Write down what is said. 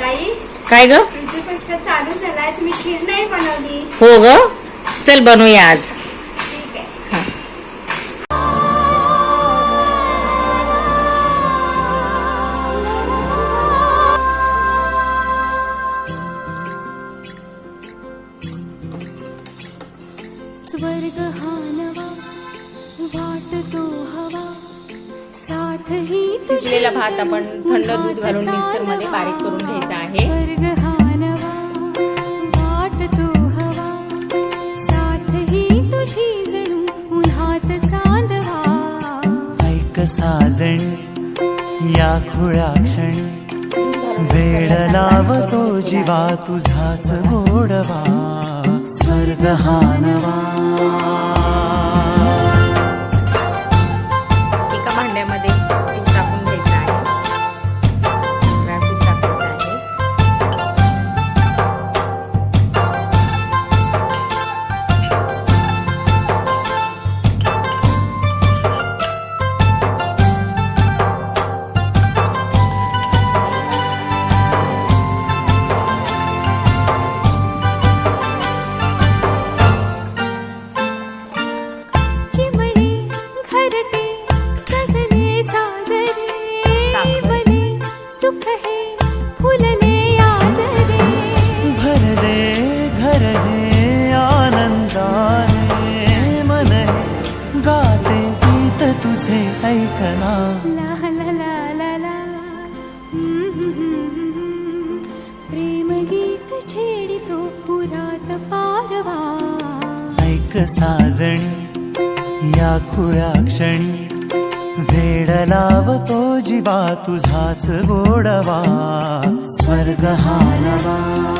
ताई काय ग? तुमची परीक्षा चालू झालाय तुम्ही खीर नाही बनवली. हो ग. चल बनवूया आज. ठीक आहे. स्वर्ग हा शिजलेला भात आपण थंड दूध घालून उन्हात मिक्सरमध्ये बारीक करून. घ्यायचा आहे. साजण या खुळ्या क्षणी वेळ लावतो जीवा तुझाच गोडवा स्वर्ग हा नवा एका भांड्यामध्ये तुझे ऐकना ला ला ला ला ला. प्रेम गीत छेडितो पुरात पारवा ऐक साजणी या खुळ्या क्षणी. वेळ लावतो जीवा तुझाच गोडवा. स्वर्ग हा नवा